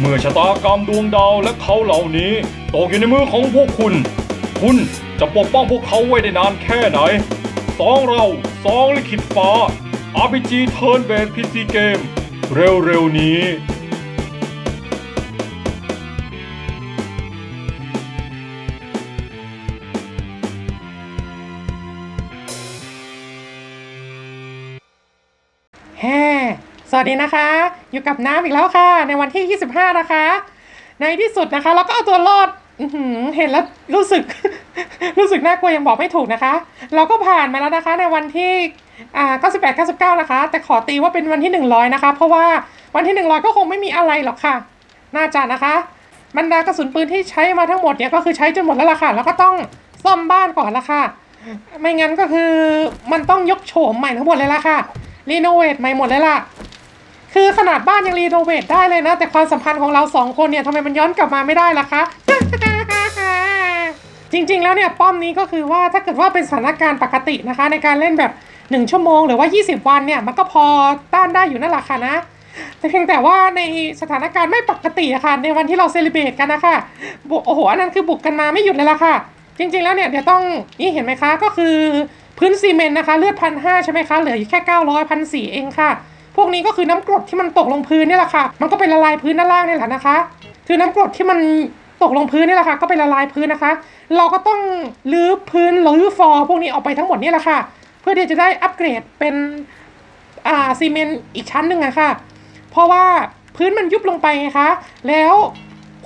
เมื่อชะตากรรมดวงดาวและเขาเหล่านี้ตกอยู่ในมือของพวกคุณ คุณจะปกป้องพวกเขาไว้ได้นานแค่ไหนสองเราสองลิขิตฟ้า RPG Turn Based PC Game เร็วๆนี้แฮ่ วัสดีนะคะ อยู่กับน้ำอีกแล้วค่ะ ในวันที่ 25 นะคะ ในที่สุดนะคะ เราก็เอาตัวรอดเห็นแล้วรู้สึก รู้สึกน่ากลัวยังบอกไม่ถูกนะคะ เราก็ผ่านมาแล้วนะคะ ในวันที่อ่า98 99 นะคะ แต่ขอตีว่าเป็นวันที่ 100 นะคะ เพราะว่าวันที่ 100 ก็คงไม่มีอะไรหรอกค่ะ น่าจะนะคะบรรดากระสุนปืนที่ใช้มาทั้งหมดเนี่ยก็คือใช้จนหมดแล้วล่ะค่ะ แล้วก็ต้องซ่อมบ้านก่อนละค่ะ ไม่งั้นก็คือมันต้องยกโฉมใหม่ทั้งหมดเลยล่ะค่ะรีโนเวทใหม่หมดเลยล่ะ คือขนาดบ้านยังรีโนเวทได้เลยนะ แต่ความสัมพันธ์ของเราสองคนเนี่ยทำไมมันย้อนกลับมาไม่ได้ล่ะคะ จริงๆแล้วเนี่ยป้อมนี้ก็คือว่าถ้าเกิดว่าเป็นสถานการณ์ปกตินะคะ ในการเล่นแบบ 1 ชั่วโมงหรือว่า 20 วันเนี่ยมันก็พอต้านได้อยู่นั่นแหละค่ะนะแต่เพียงแต่ว่าในสถานการณ์ไม่ปกติอะค่ะ ในวันที่เราเซเลบรตกันนะคะบุโอ้โหอันนั้นคือบุกกันมาไม่หยุดเลยล่ะค่ะ จริง ๆ แล้วเนี่ยเดี๋ยวต้องนี่เห็นไหมคะก็คือพื้นซีเมนต์นะคะ เลือดพันห้าใช่ไหมคะเหลืออยู่แค่900พันสี่เองค่ะ พวกนี้ก็คือน้ำกรดที่มันตกลงพื้นนี่แหละค่ะ มันก็ไปละลายพื้นด้านล่างนี่แหละนะคะ คือน้ำกรดที่มันตกลงพื้นนี่แหละค่ะ ก็ไปละลายพื้นนะคะ เราก็ต้องรื้อพื้นรื้อฟอร์พวกนี้ออกไปทั้งหมดนี่แหละค่ะ เพื่อที่จะได้อัปเกรดเป็นอ่าซีเมนต์อีกชั้นหนึ่งอะค่ะ เพราะว่าพื้นมันยุบลงไปไงคะ แล้ว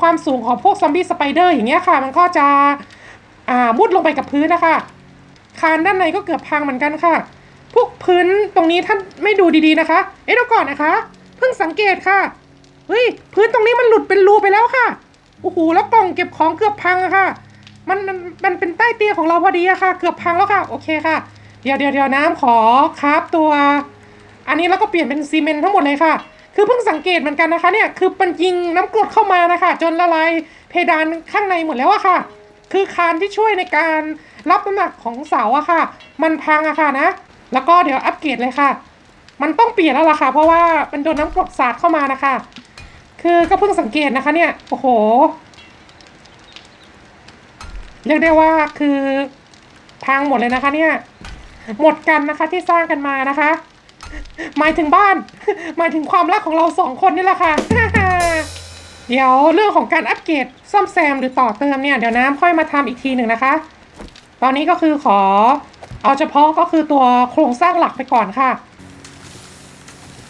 ความสูงของพวกซอมบี้สไปเดอร์อย่างเงี้ยค่ะ มันก็จะอ่ามุดลงไปกับพื้นนะคะ คานด้านในก็เกือบพังเหมือนกันค่ะ พวกพื้นตรงนี้ท่านไม่ดูดีๆนะคะ เอ๊ะเดี๋ยวก่อนนะคะ เพิ่งสังเกตค่ะ เฮ้ย พื้นตรงนี้มันหลุดเป็นรูไปแล้วค่ะ โอ้โห แล้วกล่องเก็บของเกือบพังอะค่ะ มันมันมันเป็นใต้เตียงของเราพอดีอะค่ะ เกือบพังแล้วค่ะ โอเคค่ะ เดี๋ยวเดี๋ยวเดี๋ยวน้ำขอครับตัว อันนี้แล้วก็เปลี่ยนเป็นซีเมนต์ทั้งหมดเลยค่ะ คือเพิ่งสังเกตเหมือนกันนะคะเนี่ย คือมันยิงน้ำกรดเข้ามานะคะ จนละลายเพดานข้างในหมดแล้วอะค่ะ คือคานที่ช่วยในการรับน้ำหนักของเสาอะค่ะ มันพังอะค่ะนะ แล้วก็เดี๋ยวอัปเกรดเลยค่ะ มันต้องเปลี่ยนแล้วล่ะค่ะ เพราะว่ามันโดนน้ำกรดสาดเข้ามานะคะ คือก็เพิ่งสังเกตนะคะเนี่ย โอ้โห เรียกได้ว่าคือพังหมดเลยนะคะเนี่ย หมดกันนะคะที่สร้างกันมานะคะ หมายถึงบ้าน หมายถึงความรักของเราสองคนนี่แหละค่ะ เดี๋ยวเรื่องของการอัปเกรดซ่อมแซมหรือต่อเติมเนี่ยเดี๋ยวน้ำค่อยมาทำอีกทีหนึ่งนะคะ ตอนนี้ก็คือขอ เอาเฉพาะก็คือตัวโครงสร้างหลักไปก่อนค่ะ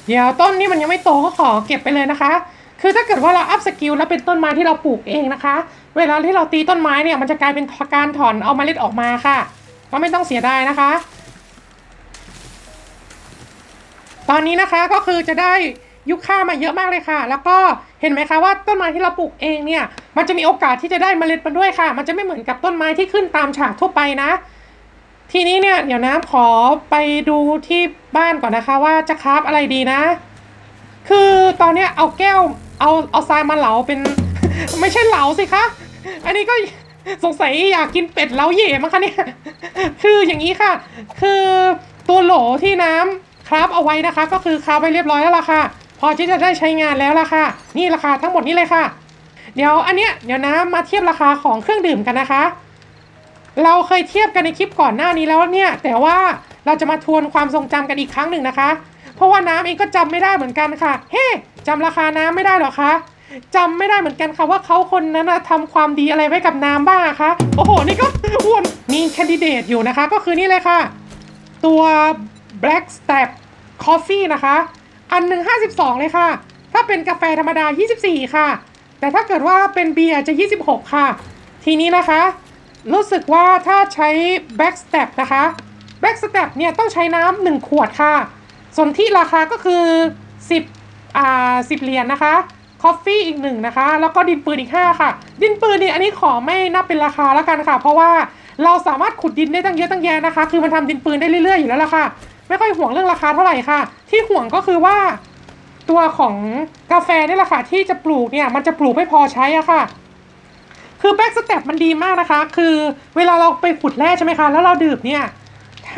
เดี๋ยวต้นนี้มันยังไม่โตก็ขอเก็บไปเลยนะคะ คือถ้าเกิดว่าเราอัพสกิลแล้วเป็นต้นไม้ที่เราปลูกเองนะคะ เวลาที่เราตีต้นไม้เนี่ยมันจะกลายเป็นการถอนเอาเมล็ดออกมาค่ะ ก็ไม่ต้องเสียดายนะคะ ตอนนี้นะคะก็คือจะได้ยุคค่ามาเยอะมากเลยค่ะ แล้วก็เห็นไหมคะว่าต้นไม้ที่เราปลูกเองเนี่ย มันจะมีโอกาสที่จะได้เมล็ดมาด้วยค่ะ มันจะไม่เหมือนกับต้นไม้ที่ขึ้นตามฉากทั่วไปนะ ทีนี้เนี่ยเดี๋ยวนะขอไปดูที่บ้านก่อนนะคะ ว่าจะคราฟอะไรดีนะ คือตอนเนี้ยเอาแก้วเอาเอาทรายมาเหลาเป็น ไม่ใช่เหลาสิคะ อันนี้ก็สงสัยอยากกินเป็ดเหลาเย่มั้งคะเนี่ย คืออย่างนี้ค่ะ คือตัวโหลที่น้ำคราฟเอาไว้นะคะ ก็คือคราฟไว้เรียบร้อยแล้วล่ะค่ะ พอที่จะได้ใช้งานแล้วล่ะค่ะ นี่ราคาทั้งหมดนี้เลยค่ะ เดี๋ยวอันเนี้ยเดี๋ยวน้ำมาเทียบราคาของเครื่องดื่มกันนะคะ เราเคยเทียบกันในคลิปก่อนหน้านี้แล้วเนี่ย แต่ว่าเราจะมาทวนความทรงจำกันอีกครั้งหนึ่งนะคะ เพราะว่าน้ำเองก็จำไม่ได้เหมือนกันค่ะ เฮ้จำราคาน้ำไม่ได้หรอคะจำไม่ได้เหมือนกันค่ะว่าเขาคนนั้นนะทำความดีอะไรไว้กับน้ำบ้างะคะ โอ้โห นี่ก็วนมีแคนดิเดตอยู่นะคะ ก็คือนี่เลยค่ะ ตัว Black Step Coffee นะคะ อันหนึ่ง52 เลยค่ะ ถ้าเป็นกาแฟธรรมดา 24 ค่ะ แต่ถ้าเกิดว่าเป็นเบียร์จะ 26 ค่ะ ทีนี้นะคะ รู้สึกว่าถ้าใช้ Back Step นะคะ Back Step เนี่ยต้องใช้น้ำหนึ่งขวดค่ะ ส่วนที่ราคาก็คือ 10อ่า10 เหรียญนะคะ Coffee อีกหนึ่งนะคะ แล้วก็ดินปืนอีก 5 ค่ะ ดินปืนนี่อันนี้ขอไม่นับเป็นราคาแล้วกันค่ะ เพราะว่าเราสามารถขุดดินได้ตั้งเยอะตั้งแยะนะคะ คือมันทำดินปืนได้เรื่อยๆอยู่แล้วล่ะค่ะ ไม่ค่อยห่วงเรื่องราคาเท่าไหร่ค่ะ ที่ห่วงก็คือว่า ตัวของกาแฟนี่แหละค่ะที่จะปลูกเนี่ยมันจะปลูกไม่พอใช้อะค่ะ คือแบ็กสเต็ปมันดีมากนะคะ คือเวลาเราไปขุดแร่ใช่ไหมคะ แล้วเราดื่มเนี่ย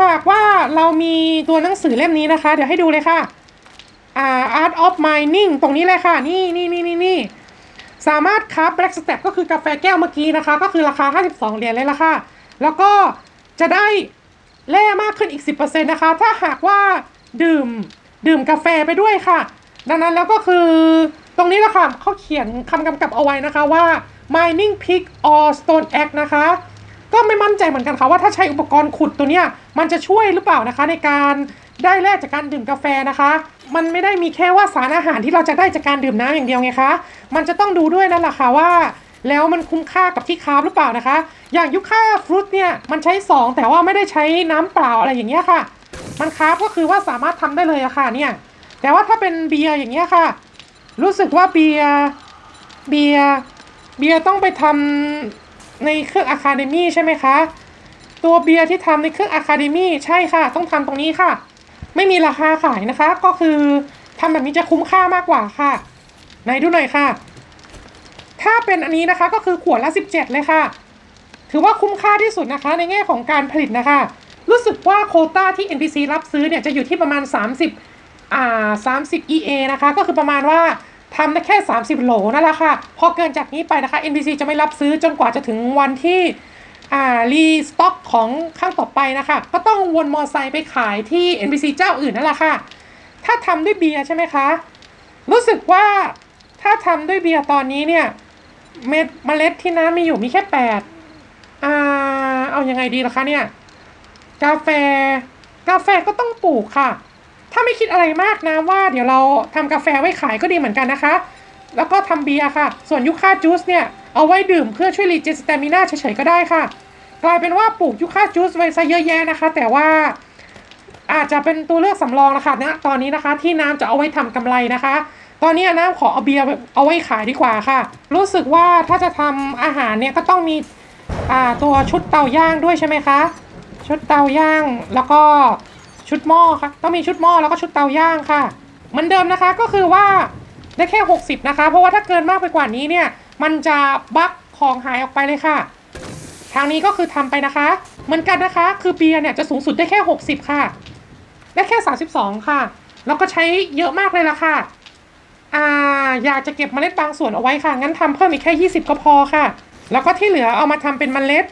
หากว่าเรามีตัวหนังสือเล่มนี้นะคะ เดี๋ยวให้ดูเลยค่ะอ่า Art of Mining ตรงนี้เลยค่ะ นี่นี่นี่นี่นี่สามารถคับ Black Stack ก็คือกาแฟแก้วเมื่อกี้นะคะ ก็คือราคา 52 เหรียญเลยละค่ะ แล้วก็จะได้แร่มากขึ้นอีก 10%นะคะ ถ้าหากว่าดื่มดื่มกาแฟไปด้วยค่ะ ดังนั้นแล้วก็คือตรงนี้ละค่ะเขาเขียนคำกำกับเอาไว้นะคะว่า mining pick or stone axe นะคะ ก็ไม่มั่นใจเหมือนกันค่ะว่าถ้าใช้อุปกรณ์ขุดตัวเนี้ยมันจะช่วยหรือเปล่านะคะ ในการได้แร่จากการดื่มกาแฟนะคะ มันไม่ได้มีแค่ว่าสารอาหารที่เราจะได้จากการดื่มน้ำอย่างเดียวไงคะ มันจะต้องดูด้วยนั่นแหละค่ะว่า แล้วมันคุ้มค่ากับที่คาหรือเปล่านะคะ อย่างยุค่าฟรุตเนี่ยมันใช้ 2 แต่ว่าไม่ได้ใช้น้ำเปล่าอะไรอย่างเงี้ยค่ะ มันคาก็คือว่าสามารถทำได้เลยอะค่ะเนี่ยแต่ว่าถ้าเป็นเบียร์อย่างเงี้ยค่ะ รู้สึกว่าเบียร์เบียร์ เบียร์ต้องไปทำในเครื่องอะคาเดมี่ใช่ไหมคะ ตัวเบียร์ที่ทำในเครื่องอะคาเดมี่ใช่ค่ะ ต้องทำตรงนี้ค่ะ ไม่มีราคาขายนะคะ ก็คือทำแบบนี้จะคุ้มค่ามากกว่าค่ะไหนดูหน่อยค่ะ ถ้าเป็นอันนี้นะคะก็คือขวดละ 17 เลยค่ะ ถือว่าคุ้มค่าที่สุดนะคะ ในแง่ของการผลิตนะคะ รู้สึกว่าโคต้าที่ NPC รับซื้อเนี่ยจะอยู่ที่ประมาณ 30อ่า30 EA นะคะ ก็คือประมาณว่า ทำได้แค่ 30 โหลนั่นแหละค่ะ พอเกินจากนี้ไปนะคะ NPC จะไม่รับซื้อจนกว่าจะถึงวันที่อ่ารีสต็อกของข้างต่อไปนะคะ ก็ต้องวนมอไซค์ไปขายที่ NPC เจ้าอื่นนั่นแหละค่ะ ถ้าทำด้วยเบียร์ใช่ไหมคะ รู้สึกว่าถ้าทำด้วยเบียร์ตอนนี้เนี่ย เม็ดเมล็ดที่น้ำมีอยู่มีแค่แปดอ่าเอายังไงดีล่ะคะเนี่ย กาแฟ กาแฟก็ต้องปลูกค่ะ ถ้าไม่คิดอะไรมากนะว่าเดี๋ยวเราทำกาแฟไว้ขายก็ดีเหมือนกันนะคะ แล้วก็ทำเบียร์ค่ะ ส่วนยูคาจูสเนี่ย เอาไว้ดื่มเพื่อช่วยรีเจนสเตมิน่าเฉยๆก็ได้ค่ะ กลายเป็นว่าปลูกยูคาจูสไว้ซะเยอะแยะนะคะ แต่ว่าอาจจะเป็นตัวเลือกสำรองนะคะนะตอนนี้นะคะที่น้ำจะเอาไว้ทำกำไรนะคะ ตอนนี้น้ำขอเอาเบียร์เอาไว้ขายดีกว่าค่ะ รู้สึกว่าถ้าจะทำอาหารเนี่ยก็ต้องมีตัวชุดเตาย่างด้วยใช่ไหมคะ ชุดเตาย่างแล้วก็ ชุดหม้อค่ะ ต้องมีชุดหม้อแล้วก็ชุดเตาย่างค่ะ เหมือนเดิมนะคะก็คือว่าได้แค่ 60 นะคะ เพราะว่าถ้าเกินมากไปกว่านี้เนี่ย มันจะบั๊กของหายออกไปเลยค่ะ ทางนี้ก็คือทำไปนะคะ เหมือนกันนะคะ คือเบียร์เนี่ยจะสูงสุดได้แค่ 60 ค่ะ ได้แค่ 32 ค่ะ แล้วก็ใช้เยอะมากเลยละค่ะ อ่า อยากจะเก็บเมล็ดบางส่วนเอาไว้ค่ะ งั้นทำเพิ่มอีกแค่ 20 ก็พอค่ะ แล้วก็ที่เหลือเอามาทำเป็นเมล็ด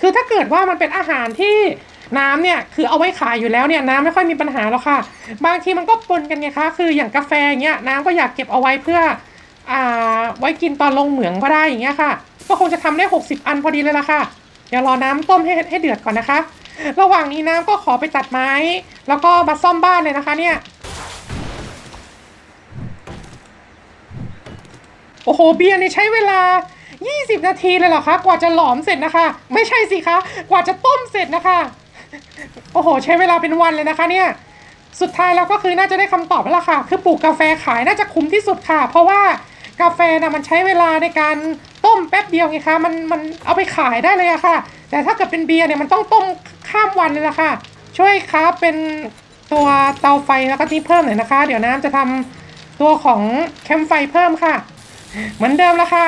คือถ้าเกิดว่ามันเป็นอาหารที่ น้ำเนี่ยคือเอาไว้ขายอยู่แล้วเนี่ยน้ำไม่ค่อยมีปัญหาหรอกค่ะ บางทีมันก็ปนกันไงคะคืออย่างกาแฟอย่างเงี้ยน้ำก็อยากเก็บเอาไว้เพื่ออ่าไว้กินตอนลงเหมืองก็ได้อย่างเงี้ยค่ะ ก็คงจะทำได้ 60 อันพอดีเลยละค่ะ เดี๋ยวรอน้ำต้มให้ให้เดือดก่อนนะคะ ระหว่างนี้น้ำก็ขอไปตัดไม้ แล้วก็มาซ่อมบ้านเลยนะคะเนี่ยโอ้โหเบียร์นี่ใช้เวลา 20 นาทีเลยเหรอคะ กว่าจะหลอมเสร็จนะคะ ไม่ใช่สิคะ กว่าจะต้มเสร็จนะคะ โอ้โห ใช้เวลาเป็นวันเลยนะคะเนี่ย สุดท้ายแล้วก็คือน่าจะได้คำตอบแล้วล่ะค่ะ คือปลูกกาแฟขายน่าจะคุ้มที่สุดค่ะ เพราะว่ากาแฟนะมันใช้เวลาในการต้มแป๊บเดียวไงคะมันมันเอาไปขายได้เลยอะค่ะ แต่ถ้าเกิดเป็นเบียร์เนี่ยมันต้องต้มข้ามวันเลยล่ะค่ะ ช่วยครับเป็นตัวเตาไฟแล้วก็นี่เพิ่มหน่อยนะคะ เดี๋ยวน้ำจะทำตัวของแคมป์ไฟเพิ่มค่ะ เหมือนเดิมแล้วค่ะ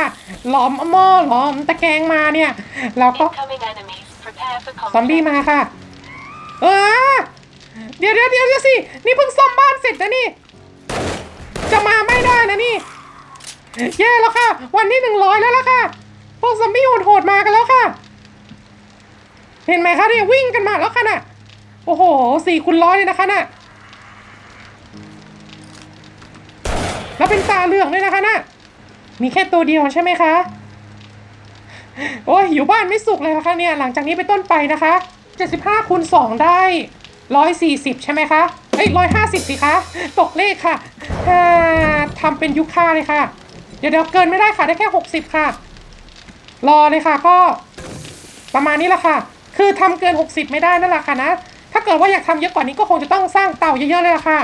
หลอมหม้อหลอมตะแกรงมาเนี่ยแล้วก็ Incoming enemies. Prepare for ซอมบี้ conflict. มาค่ะ เออเดี๋ยวเดี๋ยวเดี๋ยวเดี๋ยวสิ นี่เพิ่งซ่อมบ้านเสร็จนะนี่ จะมาไม่ได้นะนี่ แย่แล้วค่ะ วันที่หนึ่งร้อยแล้วล่ะค่ะ พวกซอมบี้โหดๆมากันแล้วค่ะ เห็นไหมคะเนี่ยวิ่งกันมาแล้วค่ะน่ะ โอ้โหสี่คูณร้อยเลยนะคะน่ะ แล้วเป็นตาเหลืองด้วยนะคะน่ะ มีแค่ตัวเดียวใช่ไหมคะ โอ้ยอยู่บ้านไม่สุขเลยนะคะเนี่ย หลังจากนี้เป็นต้นไปนะคะ 75คูณ2 ได้ 140 ใช่ไหมคะเอ้ย150 สิคะ ตกเลขค่ะถ้าทำเป็นยุคค่าเลยค่ะ เดี๋ยวเดี๋ยวเกินไม่ได้ค่ะ ได้แค่ 60 ค่ะ รอเลยค่ะก็ประมาณนี้แหละค่ะ คือทำเกิน 60 ไม่ได้นั่นแหละค่ะนะ ถ้าเกิดว่าอยากทำเยอะกว่านี้ก็คงจะต้องสร้างเต่าเยอะๆเลยล่ะค่ะ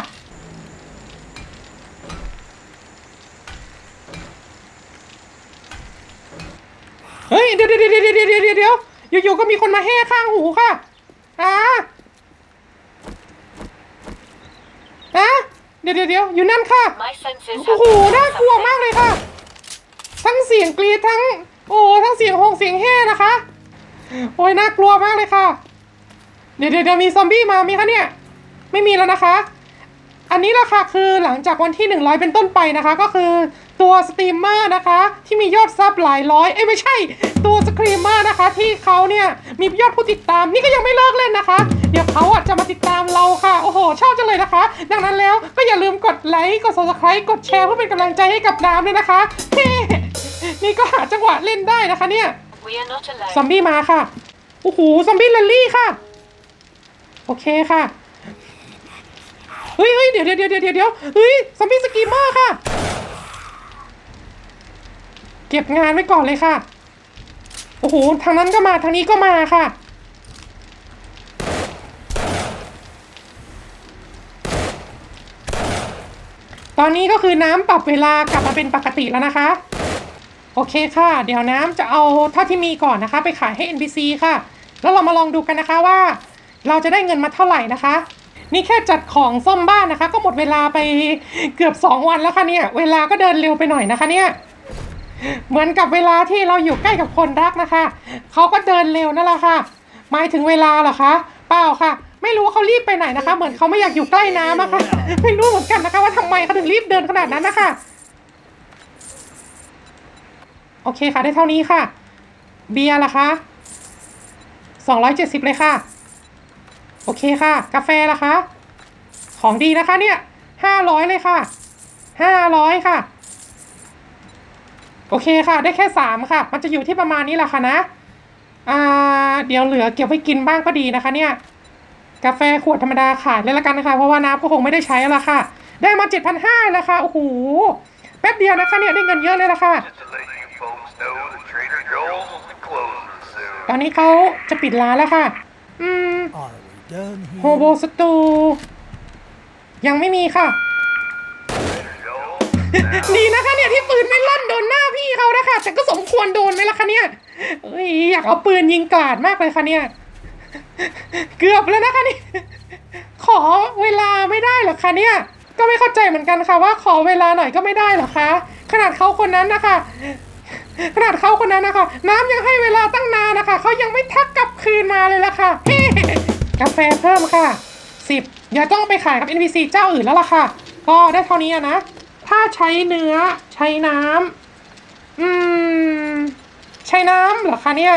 เฮ้ยเดี๋ยวเดี๋ยวเดี๋ยวเดี๋ยวเดี๋ยว อยู่ๆก็มีคนมาแห่ข้างหูค่ะอ่าอะเดี๋ยวเดี๋ยวเดี๋ยวอยู่นั่นค่ะ My senses โอ้ have โห detected น่ากลัว something. มากเลยค่ะ ทั้งเสียงกรีดทั้ง โอ้ ทั้งเสียงโหงเสียงแห่นะคะ โอ้ยน่ากลัวมากเลยค่ะ เดี๋ยวเดี๋ยวเดี๋ยวมีซอมบี้มาไหมคะเนี่ย ไม่มีแล้วนะคะ อันนี้แหละค่ะคือหลังจากวันที่100เป็นต้นไปนะคะ ก็คือ ตัวสตรีมเมอร์นะคะ ที่มียอดซับหลายร้อยเอ้ยไม่ใช่ ตัวสตรีมเมอร์นะคะ ที่เขาเนี่ยมียอดผู้ติดตามนี่ก็ยังไม่เลิกเล่นนะคะ เดี๋ยวเขาอะจะมาติดตามเราค่ะ โอ้โห ชอบจังเลยนะคะ ดังนั้นแล้วก็อย่าลืมกดไลค์กด subscribe กดแชร์เพื่อเป็นกำลังใจให้กับน้ำด้วยนะคะเฮ้นี่ก็หาจังหวะเล่นได้นะคะเนี่ยซอมบี้มาค่ะโอ้โหซอมบี้แรลลี่ค่ะ โอเคค่ะเฮ้ยเฮ้ยเดี๋ยวเดี๋ยวเดี๋ยวเดี๋ยวเดี๋ยวเฮ้ยซอมบี้สกีมเมอร์ค่ะ ก็บงานไว้ก่อนเลยค่ะ โอ้โห ทางนั้นก็มาทางนี้ก็มาค่ะ ตอนนี้ก็คือน้ำปรับเวลากลับมาเป็นปกติแล้วนะคะ โอเคค่ะ เดี๋ยวน้ำจะเอาเท่าที่มีก่อนนะคะ ไปขายให้ NPC ค่ะ แล้วเรามาลองดูกันนะคะว่า เราจะได้เงินมาเท่าไหร่นะคะ นี่แค่จัดของซ่อมบ้านนะคะ ก็หมดเวลาไปเกือบ 2 วันแล้วค่ะเนี่ย เวลาก็เดินเร็วไปหน่อยนะคะเนี่ย เหมือนกับเวลาที่เราอยู่ใกล้กับคนรักนะคะ เขาก็เดินเร็วนั่นแหละค่ะ หมายถึงเวลาเหรอคะ เปล่าค่ะ ไม่รู้ว่าเขารีบไปไหนนะคะ เหมือนเขาไม่อยากอยู่ใกล้น้ำอะค่ะ ไม่รู้เหมือนกันนะคะว่าทำไมเขาถึงรีบเดินขนาดนั้นนะคะ โอเคค่ะ ได้เท่านี้ค่ะ เบียร์ล่ะคะสองร้อยเจ็ดสิบเลยค่ะ โอเคค่ะ กาแฟล่ะคะ ของดีนะคะเนี่ยห้าร้อยเลยค่ะห้าร้อยค่ะ โอเคค่ะ ได้แค่สามค่ะ มันจะอยู่ที่ประมาณนี้แหละค่ะนะ อ่า เดี๋ยวเหลือเก็บไว้กินบ้างก็ดีนะคะเนี่ย กาแฟขวดธรรมดาขายเลยละกันนะคะ เพราะว่าน้ำก็คงไม่ได้ใช้แล้วล่ะค่ะ ได้มาเจ็ดพันห้าแล้วค่ะ โอ้โห แป๊บเดียวนะคะเนี่ยได้เงินเยอะเลยละค่ะ Just to let you folks know that Trader Joel's will be closing soon. ตอนนี้เขาจะปิดร้านแล้วค่ะ อืม Are we done โฮ here? โบสตู ยังไม่มีค่ะ Joel, ดีนะคะเนี่ยที่ปืนไม่ลั่นโดนหน้าพี่เขานะคะแต่ก็สมควรโดนไหมล่ะคะเนี่ยเอ้ยอยากเอาปืนยิงกราดมากเลยค่ะเนี่ย เกือบแล้วนะคะนี่ ขอเวลาไม่ได้เหรอคะเนี่ย ก็ไม่เข้าใจเหมือนกันค่ะว่าขอเวลาหน่อยก็ไม่ได้เหรอคะ ขนาดเขาคนนั้นนะคะขนาดเขาคนนั้นนะคะ น้ำยังให้เวลาตั้งนานนะคะเขายังไม่ทักกลับคืนมาเลยล่ะค่ะกาแฟเพิ่มค่ะสิบอย่าต้องไปขายกับ NPC เจ้าอื่นแล้วล่ะค่ะ ก็ได้เท่านี้นะ ถ้าใช้เนื้อใช้น้ำอืม ใช้น้ำเหรอคะเนี่ย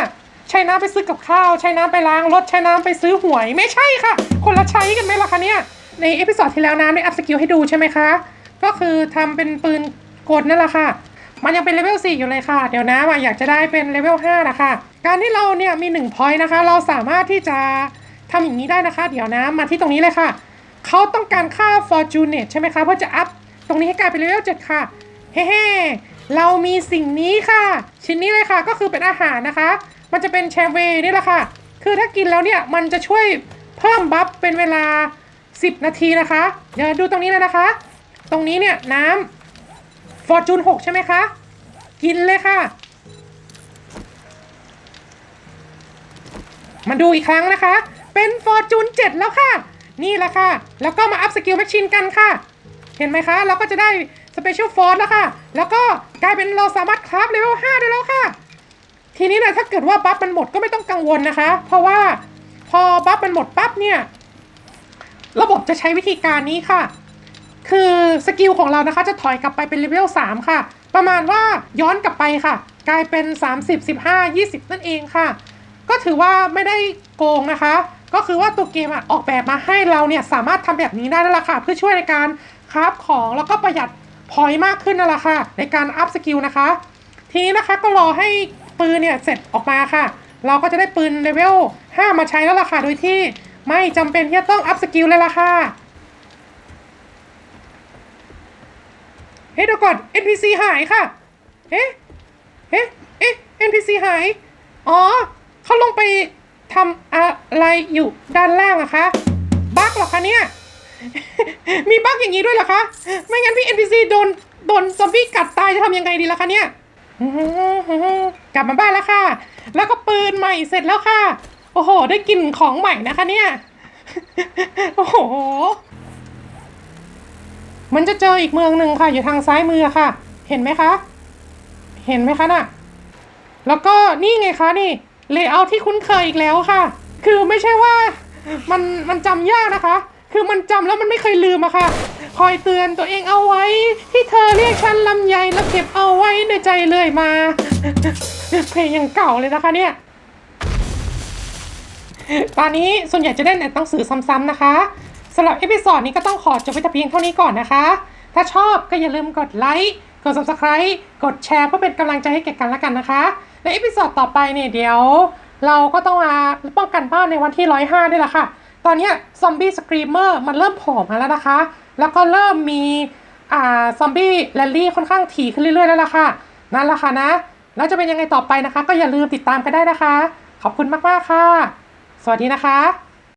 ใช้น้ำไปซื้อกับข้าว ใช้น้ำไปล้างรถ ใช้น้ำไปซื้อหวย ไม่ใช่ค่ะ คนละใช้กันไหมล่ะคะเนี่ย ในเอพิ o d ดที่แล้วน้ำได้อัพสกิลให้ดูใช่ไหมคะ ก็คือทำเป็นปืนกลนั่นแหละค่ะ มันยังเป็นเลเวล4อยู่เลยค่ะ เดี๋ยวนะว่าอยากจะได้เป็นเลเวล5นะคะ การที่เราเนี่ยมี1 point นะคะ เราสามารถที่จะทำอย่างนี้ได้นะคะ เดี๋ยวนะมาที่ตรงนี้เลยค่ะ เขาต้องการค่า Fortunate ใช่ไหมคะ เพื่อจะอัพ ตรงนี้ให้กลายเป็นเลเวล7ค่ะเฮ้เรามีสิ่งนี้ค่ะ ชิ้นนี้เลยค่ะก็คือเป็นอาหารนะคะ มันจะเป็นแชเวนี่แหละค่ะ คือถ้ากินแล้วเนี่ยมันจะช่วยเพิ่มบัฟเป็นเวลา 10 นาทีนะคะ เดี๋ยวดูตรงนี้เลยนะคะ ตรงนี้เนี่ยน้ำฟอร์จูน6ใช่ไหมคะ กินเลยค่ะมาดูอีกครั้งนะคะ เป็นฟอร์จูน7แล้วค่ะ นี่แหละค่ะ แล้วก็มาอัพสกิลแมชชินกันค่ะ เห็นไหมคะ เราก็จะได้สเปเชียลฟอร์แล้วค่ะ แล้วก็กลายเป็นเราสามารถคราฟเลเวล5ได้แล้วค่ะ ทีนี้นี่ยถ้าเกิดว่าบัฟมันหมดก็ไม่ต้องกังวลนะคะ เพราะว่าพอบัฟมันหมดปั๊บเนี่ยระบบจะใช้วิธีการนี้ค่ะ คือสกิลของเรานะคะจะถอยกลับไปเป็นเลเวล3ค่ะ ประมาณว่าย้อนกลับไปค่ะ กลายเป็น 30 15 20 นั่นเองค่ะ ก็ถือว่าไม่ได้โกงนะคะ ก็คือว่าตัวเกมอออกแบบมาให้เราเนี่ยสามารถทำแบบนี้ได้แล้วล่ะค่ะ เพื่อช่วยในการ คราฟของแล้วก็ประหยัดพอยมากขึ้นนั่นแหละค่ะ ในการอัพสกิลนะคะ ทีนี้นะคะก็รอให้ปืนเนี่ยเสร็จออกมาค่ะ เราก็จะได้ปืนเลเวล 5 มาใช้แล้วล่ะค่ะ โดยที่ไม่จำเป็นที่จะต้องอัพสกิลเลยล่ะค่ะเฮ้ยเดี๋ยวก่อน NPC หายค่ะเอ๊ะเอ๊ะเอ๊ะ NPC หาย อ๋อ เขาลงไปทำอะไรอยู่ด้านล่างอะคะ บั๊กหรอคะเนี่ย มีบั๊กอย่างนี้ด้วยเหรอคะ ไม่งั้นพี่ NPC โดนโดนซอมบี้กัดตายจะทำยังไงดีล่ะคะเนี่ยกลับมาบ้านแล้วค่ะ แล้วก็ปืนใหม่เสร็จแล้วค่ะ โอ้โห ได้กลิ่นของใหม่นะคะเนี่ย โอ้โห มันจะเจออีกเมืองหนึ่งค่ะ อยู่ทางซ้ายมือค่ะ เห็นไหมคะ เห็นไหมคะน่ะ แล้วก็นี่ไงคะนี่ เลเยอร์ที่คุ้นเคยอีกแล้วค่ะ คือไม่ใช่ว่ามันมันจำยากนะคะ คือมันจำแล้วมันไม่เคยลืมอะค่ะ คอยเตือนตัวเองเอาไว้ ที่เธอเรียกฉันลำใหญ่แล้วเก็บเอาไว้ในใจเลยมา เพลงยังเก่าเลยนะคะเนี่ย ตอนนี้ส่วนใหญ่จะเล่นแต่หนังสือซ้ำๆนะคะสำหรับเอพิ o d ดนี้ก็ต้องขอจบไปแต่เพียงเท่านี้ก่อนนะคะ ถ้าชอบก็อย่าลืมกดไลค์กด subscribe กดแชร์เพื่อเป็นกำลังใจให้แก่กันและกันนะคะ ในเอพิ o d ดต่อไปเนี่ยเดี๋ยว เราก็ต้องมาป้องกันบ้านในวันที่ 105นี่แหละค่ะ ตอนนี้ซอมบี้สครีมเมอร์มันเริ่มโผล่มาแล้วนะคะ แล้วก็เริ่มมีอ่าซอมบี้แรลลี่ค่อนข้างถี่ขึ้นเรื่อยๆแล้วล่ะค่ะ นั่นแหละค่ะนะแล้วจะเป็นยังไงต่อไปนะคะ ก็อย่าลืมติดตามกันได้นะคะ ขอบคุณมากๆค่ะ สวัสดีนะคะ